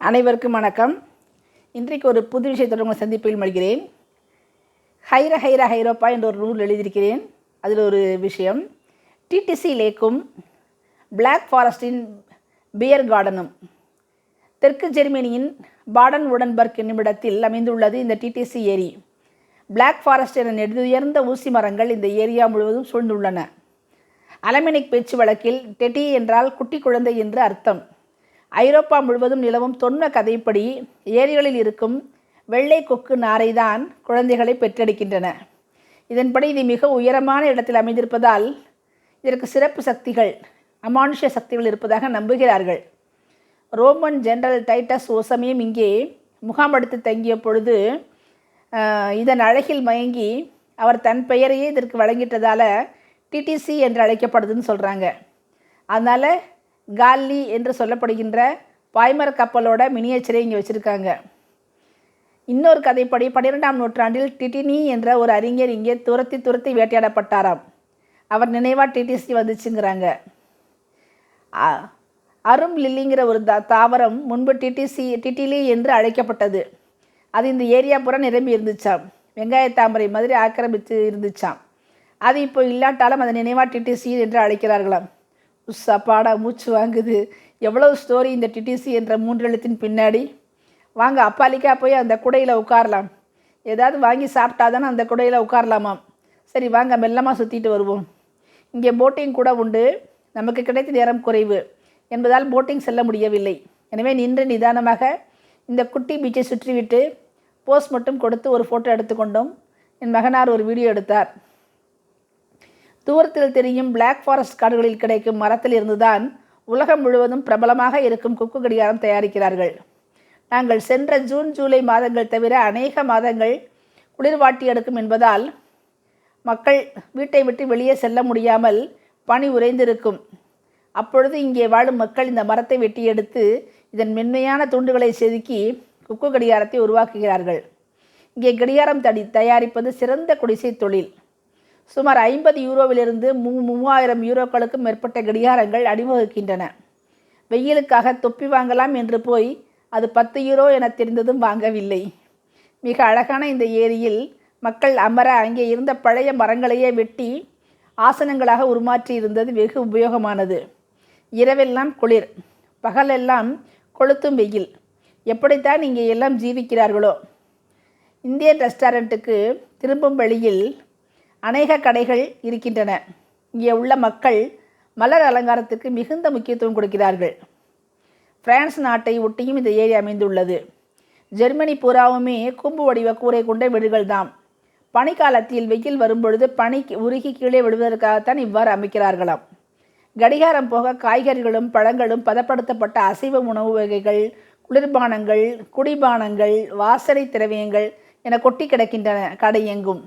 அனைவருக்கும் வணக்கம். இன்றைக்கு ஒரு புது விஷயத்தோடு உங்களை சந்திப்பில் மல்கிறேன் ஹைர ஹைர ஹைரோப்பா என்ற ஒரு நூல் எழுதியிருக்கிறேன். அதில் ஒரு விஷயம். டிடிசி லேக்கும் பிளாக் ஃபாரஸ்டின் பியர் கார்டனும் தெற்கு ஜெர்மனியின் பாடன் உடன்பர்க் என்னுமிடத்தில் அமைந்துள்ளது இந்த டிடிசி ஏரி. பிளாக் ஃபாரஸ்ட் என நெடுதுயர்ந்த ஊசி மரங்கள் இந்த ஏரியா முழுவதும் சூழ்ந்துள்ளன. அலமெனிக் பேச்சு வழக்கில் டெட்டி என்றால் குட்டி குழந்தை என்று அர்த்தம். ஐரோப்பா முழுவதும் நிலவும் தொன்ம கதைப்படி ஏரிகளில் இருக்கும் வெள்ளை கொக்கு நாரை தான் குழந்தைகளை பெற்றெடுக்கின்றன. இதன்படி இது மிக உயரமான இடத்தில் அமைந்திருப்பதால் இதற்கு சிறப்பு சக்திகள் அமானுஷ்ய சக்திகள் இருப்பதாக நம்புகிறார்கள். ரோமன் ஜெனரல் டைட்டஸ் ஓசமியும் இங்கே முகாமெடுத்து தங்கிய பொழுது இதன் அழகில் மயங்கி அவர் தன் பெயரையே இதற்கு வழங்கிட்டதால டிடிசி என்று அழைக்கப்படுதுன்னு சொல்கிறாங்க அதனால் கால்லி என்று சொல்லப்படுகின்ற பாய்மர கப்பலோட மினியேச்சரை இங்கே வச்சுருக்காங்க. இன்னொரு கதைப்படி பன்னிரெண்டாம் நூற்றாண்டில் டிட்டினி என்ற ஒரு அறிஞர் இங்கே துரத்தி துரத்தி வேட்டையாடப்பட்டாராம். அவர் நினைவாக டிடிசி வந்துச்சுங்கிறாங்க. அரும் லில்லிங்கிற ஒரு தா தாவரம் முன்பு டிடிசி டிட்டிலி என்று அழைக்கப்பட்டது. அது இந்த ஏரியா பூரா நிரம்பி இருந்துச்சாம். வெங்காய தாமரை மாதிரி ஆக்கிரமித்து இருந்துச்சாம். அது இப்போ இல்லாட்டாலும் அதை நினைவா டிடிசி என்று அழைக்கிறார்களாம். உஸ் மூச்சு வாங்குது. எவ்வளவு ஸ்டோரி இந்த டிடிசி என்ற மூன்றெழுத்தின் பின்னாடி? வாங்க அப்பாலிக்கா போய் அந்த குடையில் உட்காரலாம். ஏதாவது வாங்கி சாப்பிட்டா தானே அந்த குடையில் உட்காரலாமாம். சரி வாங்க மெல்லமாக சுற்றிட்டு வருவோம். இங்கே போட்டிங் கூட உண்டு. நமக்கு கிடைத்த நேரம் குறைவு. என்பதால் போட்டிங் செல்ல முடியவில்லை. எனவே நின்று நிதானமாக இந்த குட்டி பீச்சை சுற்றிவிட்டு போஸ் மட்டும் கொடுத்து ஒரு ஃபோட்டோ எடுத்துக்கொண்டோம். என் மகனார் ஒரு வீடியோ எடுத்தார். தூரத்தில் தெரியும் பிளாக் ஃபாரஸ்ட் காடுகளில் கிடைக்கும் மரத்தில் இருந்துதான் உலகம் முழுவதும் பிரபலமாக இருக்கும் குக்கு கடிகாரம் தயாரிக்கிறார்கள். நாங்கள் சென்ற ஜூன் ஜூலை மாதங்கள் தவிர அநேக மாதங்கள் குளிர்வாட்டி எடுக்கும் என்பதால் மக்கள் வீட்டை விட்டு வெளியே செல்ல முடியாமல் பனி உறைந்திருக்கும். அப்பொழுது இங்கே வாழும் மக்கள் இந்த மரத்தை வெட்டி எடுத்து இதன் மென்மையான துண்டுகளை செதுக்கி குக்கு கடிகாரத்தை உருவாக்குகிறார்கள். இங்கே கடிகாரம் தடி தயாரிப்பது சிறந்த குடிசை தொழில். சுமார் ஐம்பது யூரோவிலிருந்து மூ மூவாயிரம் யூரோக்களுக்கும் மேற்பட்ட கடிகாரங்கள் அணிவகுக்கின்றன. வெயிலுக்காக தொப்பி வாங்கலாம் என்று போய் அது பத்து யூரோ என தெரிந்ததும் வாங்கவில்லை. மிக அழகான இந்த ஏரியில் மக்கள் அமர அங்கே இருந்த பழைய மரங்களையே வெட்டி ஆசனங்களாக உருமாற்றி இருந்தது வெகு உபயோகமானது. இரவெல்லாம் குளிர் பகலெல்லாம் கொளுத்தும் வெயில். எப்படித்தான் இங்கே எல்லாம் ஜீவிக்கிறார்களோ. இந்தியன் ரெஸ்டாரண்ட்டுக்கு திரும்பும் வழியில் அநேக கடைகள் இருக்கின்றன. இங்கே உள்ள மக்கள் மலர் அலங்காரத்திற்கு மிகுந்த முக்கியத்துவம் கொடுக்கிறார்கள். பிரான்ஸ் நாட்டை ஒட்டியும் இந்த ஏரி அமைந்துள்ளது. ஜெர்மனி பூராவுமே கூம்பு வடிவ கூரை கொண்ட வீடுகள் தான் பனிக்காலத்தில் வெயில் வரும்பொழுது பனி உருகி கீழே விடுவதற்காகத்தான் இவ்வாறு அமைக்கிறார்களாம். கடிகாரம் போக காய்கறிகளும் பழங்களும் பதப்படுத்தப்பட்ட அசைவ உணவு வகைகள் குளிர்பானங்கள் குடிபானங்கள் வாசனை திரவியங்கள் என கொட்டி கிடக்கின்றன கடை எங்கும்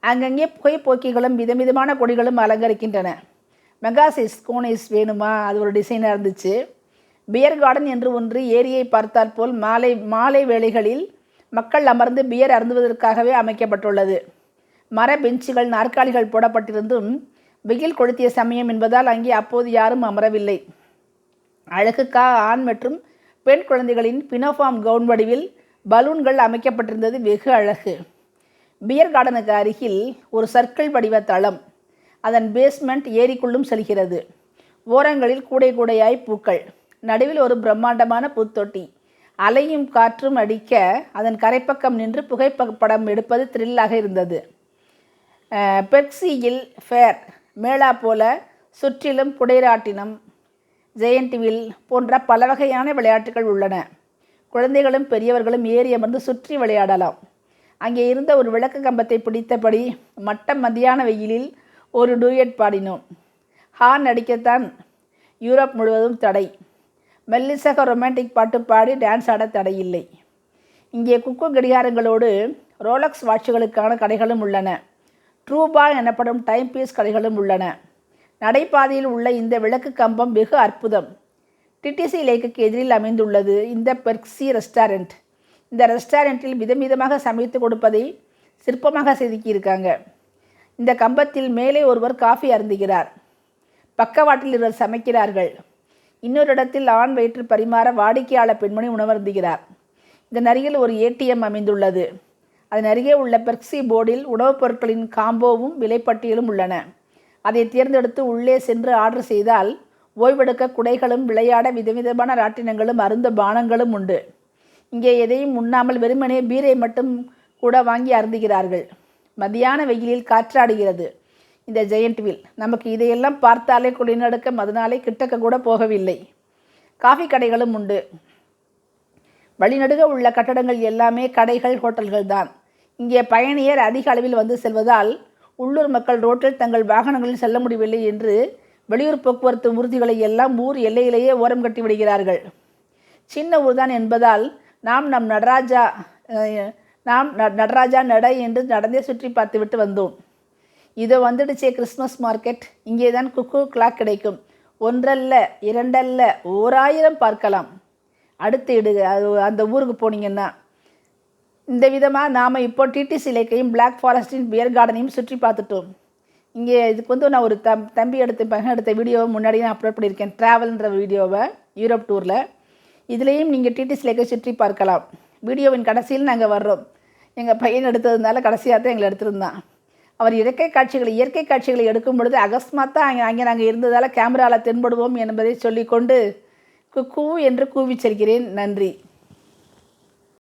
அங்கங்கே புகைப்போக்கிகளும் விதவிதமான கொடிகளும் அலங்கரிக்கின்றன. மெகாசிஸ் கோனிஸ் வேணுமா? அது ஒரு டிசைனாக இருந்துச்சு. பியர் கார்டன் என்று ஒன்று ஏரியை பார்த்தால் போல் மாலை மாலை வேளைகளில் மக்கள் அமர்ந்து பியர் அருந்துவதற்காகவே அமைக்கப்பட்டுள்ளது. மர பெஞ்சுகள் நாற்காலிகள் போடப்பட்டிருந்தும் வெயில் கொளுத்திய சமயம் என்பதால் அங்கே அப்போது யாரும் அமரவில்லை. அழகுக்காக ஆண் மற்றும் பெண் குழந்தைகளின் பினோஃபார்ம் கவுன் வடிவில் பலூன்கள் அமைக்கப்பட்டிருந்தது வெகு அழகு. பியர் கார்டனுக்கு அருகில் ஒரு சர்க்கிள் வடிவ தளம். அதன் பேஸ்மெண்ட் ஏரிக்குள்ளும் செல்கிறது. ஓரங்களில் கூடை கூடையாய் பூக்கள். நடுவில் ஒரு பிரம்மாண்டமான பூத்தொட்டி. அலையும் காற்றும் அடிக்க அதன் கரைப்பக்கம் நின்று புகைப்படம் எடுப்பது த்ரில்லாக இருந்தது. அஹ், பெர்க்சியில் ஃபேர் மேளா போல சுற்றிலும் குடைராட்டினம் ஜெயண்டிவில் போன்ற பல வகையான விளையாட்டுகள் உள்ளன. குழந்தைகளும் பெரியவர்களும் ஏறி அமர்ந்து சுற்றி விளையாடலாம். அங்கே இருந்த ஒரு விளக்கு கம்பத்தை பிடித்தபடி மட்ட மதியான வெயிலில் ஒரு டூயட் பாடினோம். ஹார்ன் அடிக்கத்தான் யூரோப் முழுவதும் தடை. மெல்லிசக ரொமான்டிக் பாட்டு பாடி டான்ஸ் ஆட தடையில்லை. இங்கே குக்கு கடிகாரங்களோடு ரோலக்ஸ் வாட்சுகளுக்கான கடைகளும் உள்ளன. ட்ரூபா எனப்படும் டைம் பீஸ் கடைகளும் உள்ளன. நடைபாதையில் உள்ள இந்த விளக்கு கம்பம் வெகு அற்புதம். டிடிசி லேக்குக்கு எதிரில் அமைந்துள்ளது இந்த பெர்க்சி ரெஸ்டாரண்ட். இந்த ரெஸ்டாரண்ட்டில் விதவிதமாக சமைத்து கொடுப்பதை சிற்பமாக செதுக்கியிருக்காங்க. இந்த கம்பத்தில் மேலே ஒருவர் காஃபி அருந்துகிறார். பக்கவாட்டில் இருவர் சமைக்கிறார்கள். இன்னொரு இடத்தில் ஆண் வயிற்று பரிமாற வாடிக்கையாளர் பெண்மணி உணவருந்துகிறார். இதன் அருகில் ஒரு ஏடிஎம் அமைந்துள்ளது. அதன் அருகே உள்ள பெர்க்சி போர்டில் உணவுப் பொருட்களின் காம்போவும் விலைப்பட்டியலும் உள்ளன. அதை தேர்ந்தெடுத்து உள்ளே சென்று ஆர்டர் செய்தால் ஓய்வெடுக்க குடைகளும் விளையாட விதவிதமான ராட்டினங்களும் அருந்த பானங்களும் உண்டு. இங்கே எதையும் உண்ணாமல் வெறுமனே பீரை மட்டும் கூட வாங்கி அருந்துகிறார்கள். மதியான வெயிலில் காற்றாடுகிறது. இந்த ஜெயண்ட் வீல் நமக்கு இதையெல்லாம் பார்த்தாலே குளிநடுக்கம் அதனாலே கிட்டக்க கூட போகவில்லை. காஃபி கடைகளும் உண்டு. வழிநடுக உள்ள கட்டடங்கள் எல்லாமே கடைகள் ஹோட்டல்கள் தான். இங்கே பயணியர் அதிக அளவில் வந்து செல்வதால் உள்ளூர் மக்கள் ரோட்டில் தங்கள் வாகனங்களில் செல்ல முடியவில்லை என்று வெளியூர் போக்குவரத்து ஊர்திகளை எல்லாம் ஊர் எல்லையிலேயே ஓரம் கட்டி விடுகிறார்கள். சின்ன ஊர்தான் என்பதால் நாம் நம் நடராஜா நாம் ந- நடராஜா நடை என்று நடந்தே சுற்றி பார்த்துவிட்டு வந்தோம். இதோ வந்துடுச்சே கிறிஸ்மஸ் மார்க்கெட். இங்கே தான் குக்கு கிளாக் கிடைக்கும். ஒன்றல்ல இரண்டல்ல ஓராயிரம் பார்க்கலாம். அடுத்து இடு அது அந்த ஊருக்கு போனீங்கன்னா. இந்த விதமாக நாம் இப்போ டிடிசி லேக்கையும் பிளாக் ஃபாரஸ்டின் பியர் கார்டனையும் சுற்றி பார்த்துட்டோம். இங்கே இதுக்கு வந்து நான் ஒரு தம் தம்பி எடுத்த பையன் எடுத்த வீடியோவை முன்னாடியே நான் அப்லோட் பண்ணியிருக்கேன். ட்ராவல்ன்ற வீடியோவை யூரோப் டூரில் இதுலேயும் நீங்கள் டிடிஸ் லேக்கை சுற்றி பார்க்கலாம். வீடியோவின் கடைசியில் நாங்கள் வர்றோம். எங்கள் பையன் எடுத்ததுனால கடைசியாக தான் எங்களை எடுத்திருந்தான். அவர் இயற்கை காட்சிகளை இயற்கை காட்சிகளை எடுக்கும் பொழுது அகஸ்மாத்தான் அங்கே அங்கே நாங்கள் இருந்ததால் கேமராவில் தென்படுவோம் என்பதை சொல்லிக்கொண்டு குக்கூ என்று கூவிச் செல்கிறேன். நன்றி.